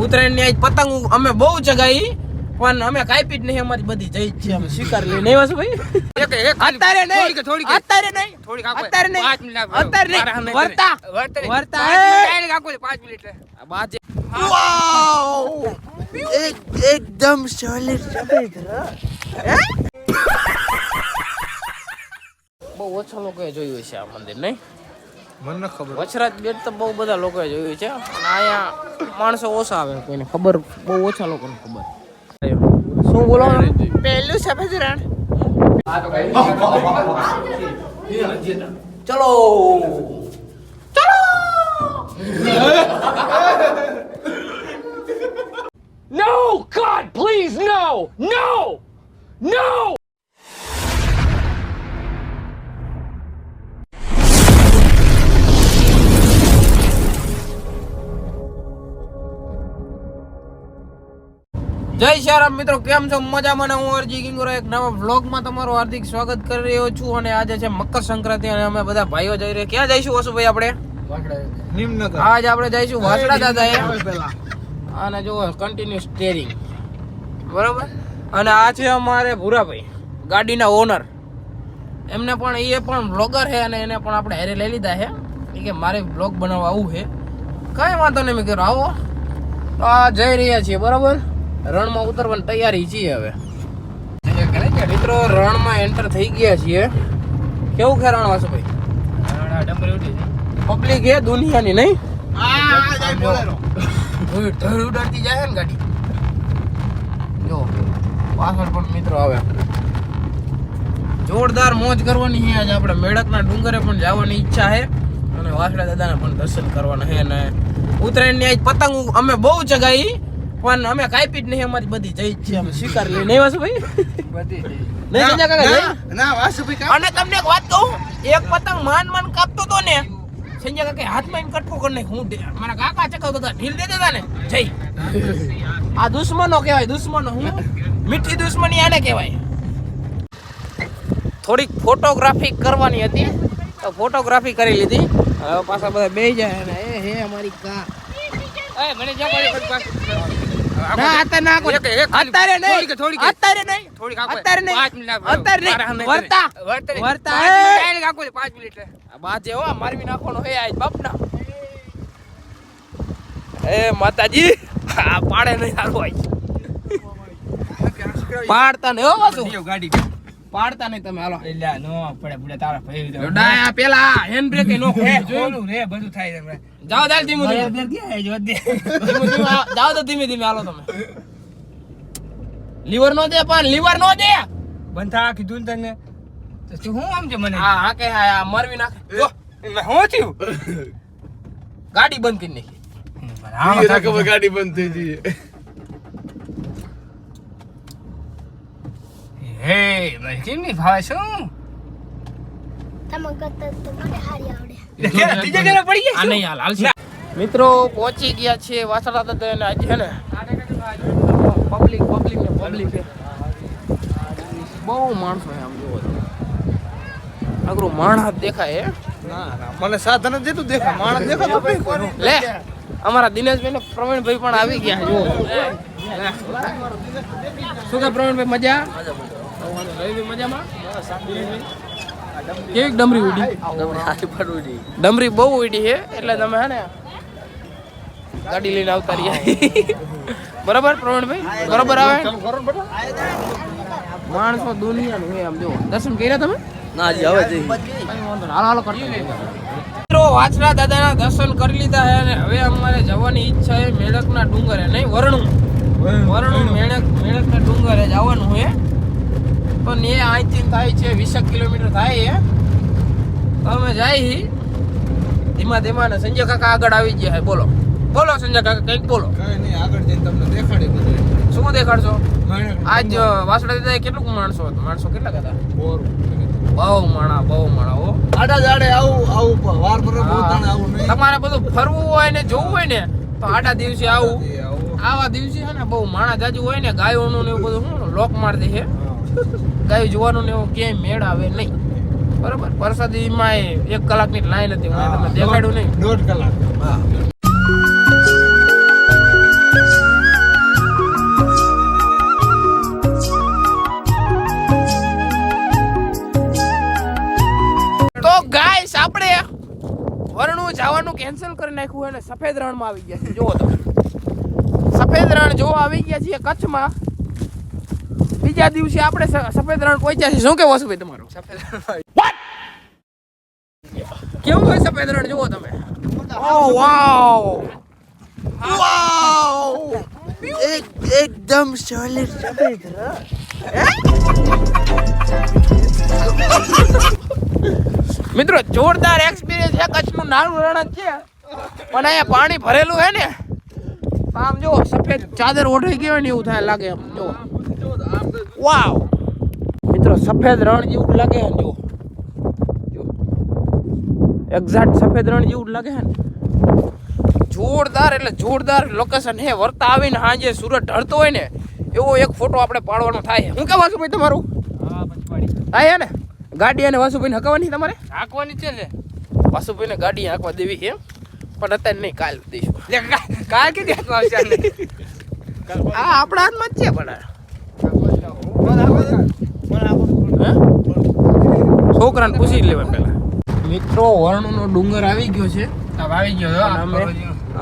ઉત્તરાયણની પતંગ અમે બહુ ચગાઈ પણ અમે કાપી જ નહીં અમારી બધી જઈ છે અમે સ્વીકાર લઈ નહીં વાસુ ભાઈ એક એક અત્યારે નહીં થોડીક થોડીક અત્યારે નહીં થોડી અત્યારે નહીં પાંચ મિનિટ આપો. અત્યારે નહીં. વર્તા. વર્તા. વર્તા. પાંચ મિનિટ. બાજે એકદમ સોલિડ સફેદ બહુ ઓછા લોકોએ જોયું છે આ મંદિર નહીં મને ખબર વચરાજ બેટ તો બહુ બધા લોકોએ જોયું છે અને અહીંયા માણસો ઓછા આવે કોઈને ખબર બહુ ઓછા લોકોને ખબર શું બોલો પહેલું સફેદ રણ ચલો No! God, please, no! No! No! જય શ્યારામ મિત્રો કેમ છો? મજામાં હું અરજી કિંગોરો એક નવા વ્લોગમાં તમારું હાર્દિક સ્વાગત કરી રહ્યો છું અને આજે છે મકર સંક્રાંતિ અને અમે બધા ભાઈઓ જઈ રહ્યા. ક્યાં જઈશું વસુભાઈ આપણે? નિમનગર. આજ આપણે જઈશું વાસડા દાદા અને જો કન્ટિન્યુ સ્ટેરિંગ બરોબર? અને આ છે અમારે ભૂરાભાઈ ગાડીના ઓનર એમને પણ એ પણ વ્લોગર છે અને એને પણ આપણે હેરે લઈ લીધા છે. એ કે મારે બ્લોગ બનાવવા આવું છે. કાંઈ વાંધો નહીં મેં કીધું આવો. તો આ જઈ રહ્યા છીએ બરોબર? રણમાં ઉતરવાની તૈયારી છીએ હવે. મિત્રો રણમાં એન્ટર થઈ ગયા છીએ. કેવું કે રણ વાસુભાઈ? પબ્લિક એ દુનિયાની નહીં? ઉડાડતી જાય ને ગાડી. જો પાછળ પણ મિત્રો આવે. જોરદાર મોજ કરવાની છે આજે આપણે. મેળકના ડુંગરે પણ જવાની ઈચ્છા છે. અને વાસડા દાદાના પણ દર્શન કરવાના છે. અને ઉત્તરાયણની આજ પતંગ અમે બહુ ચગાઈ. પણ અમે કાપી જ નહીં અમારી બધી જઈ છે અમે સ્વીકાર લઈ નહીં વાસુ ભાઈ? નહીં સંજય કાકા ના, વાસુભાઈ અને તમને એક વાત કહું એક પતંગ માન માન કાપતો તો ને સંજય કાકા હાથમાં એમ કટકો કરી નાખ હું દે- મારા કાકા ચકાવતા હતા ઢીલ દેતા ને? જઈ આ દુશ્મનો કહેવાય દુશ્મનો હું? મીઠી દુશ્મની આને કહેવાય. થોડીક ફોટોગ્રાફી કરવાની હતી તો ફોટોગ્રાફી કરી લીધી. હવે પાછા બધા બે જાય અને એ હે અમારી કા. એ, મને જવા પાછું. ના અત્યારે નહીં થોડીક અત્યારે નહીં થોડીક અત્યારે નહીં. પાંચ મિનિટ. અત્યારે નહીં. વર્તા. વર્તા. એ. બાજે હો મારવી નાખવાનો હે આજ બાપના એ માતાજી આ પાડે નહીં સારું આજ પાડતા ને હો વાસુ ગાડી પાડતા નહીં તમે હાલો. એલા નો પડે પડે તારા ભાઈ. ડાયા પેલા હેન્ડ બ્રેક નો જોયું. રે બધું થાય તમે જાઓ દાલ ધીમે ધીમે. જાઓ તો ધીમે ધીમે હાલો તમે. લીવર નો દે પણ લીવર નો દે. બંધ કીધું ને તને. તો હું આમ છે મને? હા હા કે હા આ મરવી નાખે. હું થયું? ગાડી બંધ કરી નાખી. ગાડી બંધ થઈ ગઈ. હે મને કેમ નહીં ભાવે શું મિત્રો પહોંચી ગયા છે વાસણા દાદા ને આજે ને પબ્લિક પબ્લિક ને પબ્લિક બહુ માણસો આમ જોવો અઘરું માણસ દેખાય હે ના ના મને સાધન જેટલું દેખાય માણસ દેખાતો. લે અમારા દિનેશભાઈ ને પ્રવીણભાઈ પણ આવી ગયા જુઓ શું કે પ્રવીણભાઈ મજા કેવી ડમરી ઉડી? ડમરી બહુ ઉડી છે એટલે તમે હે ને ગાડી લઈને આવતા રહ્યા. બરાબર પ્રવીણભાઈ? બરાબર આવે? માણસો દુનિયાનું આમ જો. દર્શન કર્યા તમે? ના જી હવે જઈ. હાલ હાલ મિત્રો વાછરા દાદાના દર્શન કરી લીધા છે અને હવે અમારે જવાની ઈચ્છા છે મેળકના ડુંગરે. નહીં વરણું. વરણું મેળક મેળકના ડુંગરે જવાનું છે. પણ એ અહીંથી થાય છે વીસેક કિલોમીટર થાય તો અમે જાય ધીમા ધીમા ને સંજય કાકા આગળ આવી ગયા બોલો. બોલો સંજય કાકા કંઈક બોલો. કઈ નહીં આગળ જઈને તમને દેખાડી બધું. શું દેખાડશો? આજ વાસડા દીધા કેટલું માણસો હતા? માણસો કેટલા હતા બહુ માણા બહુ માણા હો. આડા જાડે આવું આવું વાર પર આવું નહીં. તમારે બધું ફરવું હોય ને જોવું હોય ને તો આડા દિવસે આવું. આવા. દિવસે છે ને બહુ માણા જાજુ હોય ને ગાયોનું ને એવું બધું શું લોક માર દે છે કઈ જોવાનું ને એવું ક્યાંય મેળ આવે નહીં. બરાબર? બરોબર પરસાદીમાં એક કલાકની લાઈન હતી મેં તમને દેખાડ્યું નહીં. દોઢ કલાક. વરણું જવાનું કેન્સલ કરી નાખ્યું અને સફેદ રણમાં આવી ગયા છે જોવો તમે. સફેદ રણ જોવા આવી ગયા છીએ કચ્છમાં. બીજા દિવસે આપણે સફેદ રણ પહોંચ્યા છીએ શું કેવો છે ભાઈ રણ કેવું હોય સફેદ રણ જુઓ તમે. ઓ વાવ એકદમ સોલિડ સફેદ મિત્રો જોરદાર એક્સપિરિયન્સ છે. કચ્છનું નાનું રણ છે. પણ અહીંયા પાણી ભરેલું હે ને? આમ જો સફેદ ચાદર ઓઢાઈ ગયો ને એવું થાય લાગે આમ જો વાવ મિત્રો સફેદ રણ જેવું લાગે છે ને જો જો એક્ઝેક્ટ સફેદ રણ જેવું જ લાગે છે ને. જોરદાર એટલે જોરદાર લોકેશન હે વર્તા આવીને સાંજે સુરત ઢળતો હોય ને એવો એક ફોટો આપણે પાડવાનો થાય હું કે છું ભાઈ તમારું? હા પંચવાડી. ને? ગાડી અને વાસુભાઈને હકાવવાની તમારે? હાંકવાની છે ને. વાસુભાઈને ગાડી હાંકવા દેવી છે પણ અત્યારે નહીં કાલ દઈશું. કાલ કે દેખવા આવશે આને? આ આપણા હાથમાં જ છે પણ. હે? છોકરાને પૂછી જ લેવા પેલા મિત્રો વર્ણનો ડુંગર આવી ગયો છે. આવી ગયો હો, અમે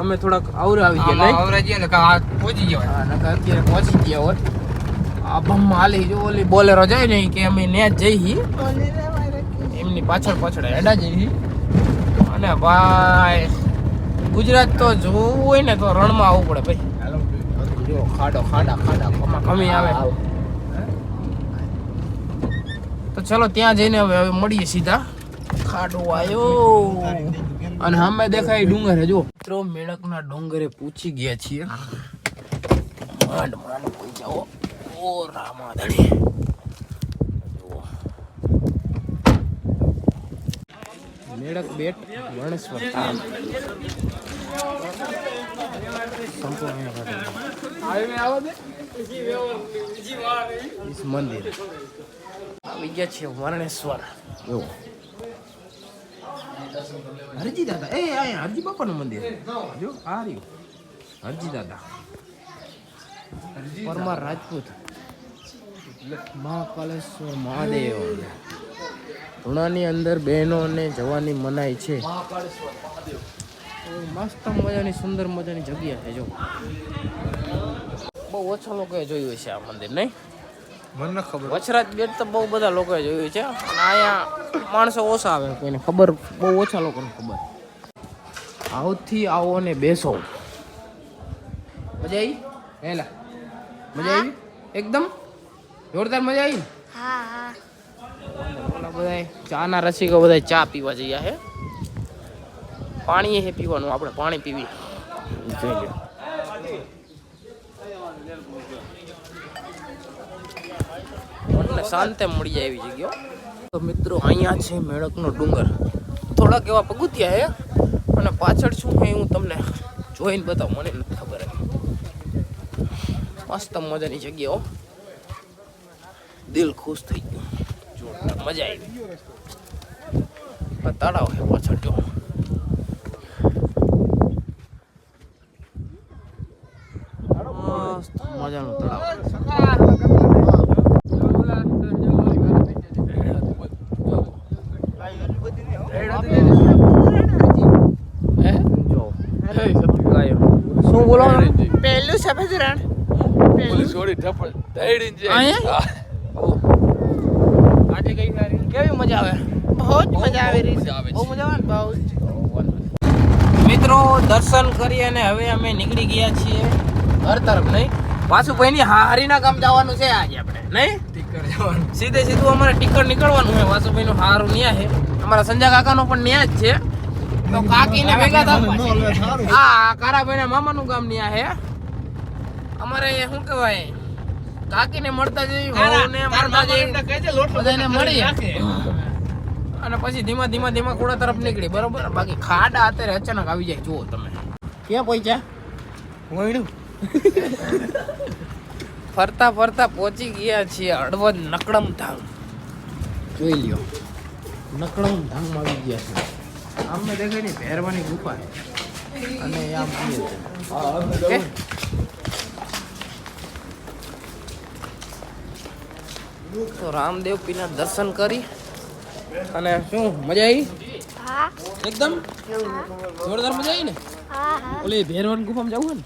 અમે થોડાક આવરા આવી ગયા નહીં? નહીં આવરાજી ને કા- આ પહોંચી ગયો હા નકા અત્યારે પહોંચી ગયા હોત આ બમ હાલી જો ઓલી બોલેરો જાય ને કે અમે ને જ હી એમની પાછળ પાછળ હેડા જઈ અને ભાઈ ગુજરાત તો જોવું હોય ને તો રણમાં આવવું પડે ભાઈ. જો ખાડો ખાડા ખાડા ખમા કમી આવે. તો ચલો ત્યાં જઈને હવે હવે મળીએ સીધા. ખાડો આવ્યો અને સામે દેખાય ડુંગર જો મિત્રો મેળકના ડુંગરે પૂછી ગયા છીએ. માંડ માંડ કોઈ જાઓ. ઓ રામાધણી. મેળક બેટ વણેશ્વર ધામ સંપૂર્ણ મંદિર. આવી ગયા છે વર્ણેશ્વર. જો હરજી દાદા એ અહીંયા હરજી બાપાનું મંદિર. જો આ રહ્યું. હરજી દાદા. પરમાર રાજપૂત. મહાકાલેશ્વર મહાદેવ. ધૂણાની અંદર બહેનોને જવાની મનાઈ છે. મસ્ત મજાની સુંદર મજાની જગ્યા છે જો. બહુ ઓછા લોકોએ જોયું છે આ મંદિર નહીં? મને ખબર. વછરાજ બેટ તો બહુ બધા લોકોએ જોયું છે. અને અહીંયા માણસો ઓછા આવે કોઈને ખબર બહુ ઓછા લોકોને ખબર. આવથી આવો ને બેસો. મજા આવી? હેલા. મજા આવી? એકદમ? જોરદાર મજા આવી? ને? હા. હા બધાય ચાના રસિકો બધા ચા પીવા જઈએ છે પાણી એ પીવાનું આપણે પાણી પીવી. જોઈ લો મનને શાંતિ મળી જાય એવી જગ્યા તો મિત્રો, અહીંયા છે મેળકનો ડુંગર. થોડાક એવા પગુથિયા હે અને પાછળ શું એ હું તમને જોઈને બતાવું, મને નથી ખબર મસ્ત મજાની જગ્યાઓ દિલ ખુશ થઈ ગયું. જોરદાર મજા આવી. તળાવ છે પાછળ, જો. મજાનું તળાવ હે જો ગાયો શું બોલો પહેલું સફેદ રણ? અહીંયા? આજે કઈ સારી કેવી મજા આવે? બહુ જ મજા આવી રહી આવે છે. બહુ મજા આવે બહુ મિત્રો દર્શન કરી અને હવે અમે નીકળી ગયા છીએ ઘર તરફ નહીં? વાસુભાઈની હારીના કામ જવાનું છે આજે આપણે નહીં? ટીકર જવાનું સીધે સીધું અમારે ટિકટ નીકળવાનું છે. વાસુભાઈનું હારું ન્યા છે. અમારા સંજા કાકાનો પણ ન્યા જ છે. તો કાકીને ભેગા થવા છે હા કારાભાઈના મામાનું ગામ ન્યા છે. અમારે શું કહેવાય? કાકીને મળતા જઈ વહુને મળતા જઈ બધાને મળી અને પછી ધીમા ધીમા ધીમા કુડા તરફ નીકળી બરોબર? બાકી ખાડા અત્યારે અચાનક આવી જાય જુઓ તમે. ક્યાં પહોંચ્યા ફરતા ફરતા પહોંચી ગયા છીએ હળવદ નકડમ ધામ. જોઈ લ્યો. નકડમ ધામ આવી ગયા છે. આમને દેખાય ને ભેરવાની ગુફા. અને આમ મંદિર છે. ઓકે? તો રામદેવ પીના દર્શન કરી. અને શું મજા આવી એકદમ? જોરદાર મજા આવી ને? હા હા. ઓલી ભેરવન ગુફામાં જવું ને?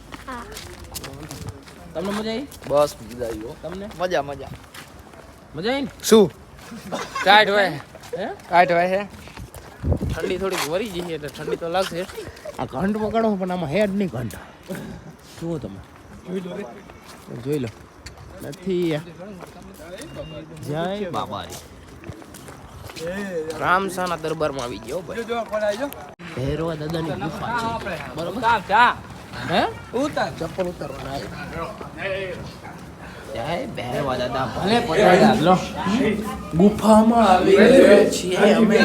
તમને મજા આવી બસ મજા આવી તમને? મજા મજા. મજા આવી ને? શું? ટાઈટ હોય. હે? ટાઈટ હોય હે? ઠંડી થોડીક વરી જઈ એટલે ઠંડી તો લાગશે. આ ઘંટ પકડો પણ આમાં હેડ નહીં ઘંટ. જુઓ તમે. જોઈ લો. નથી. જય બાબારી. રામસાના દરબારમાં આવી ગયો ભાઈ. જો દાદાની ગુફા છે. બરોબર? હે? ઉતાર ચપ્પલ ઉતારવાના જય ભેરવા દાદા ભલે પધાર્યા. લો. ગુફામાં આવી ગયા છીએ અમે.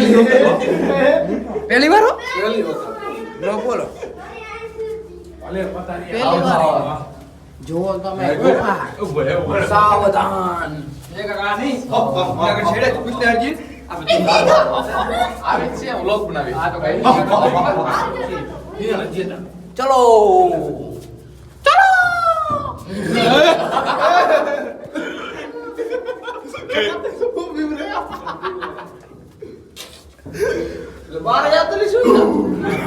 પહેલી વાર હો? લો બોલો પહેલી વાર. જો તમે ગુફા સાવધાન એક આ નહીં આગળ છેડે જ પૂછ લે હરજી આવે છે વ્લોગ બનાવી આ તો કઈ ચલો બાર યાદ તો શું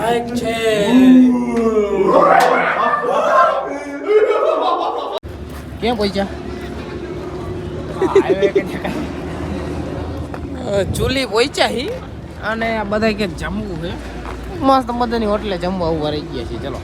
એક છે ક્યાં પહોંચ્યા ચૂલી પહોંચ્યા હી અને આ બધા કે જમવું છે? મસ્ત મજાની હોટલે જમવા ઊભા રહી ગયા છે ચલો.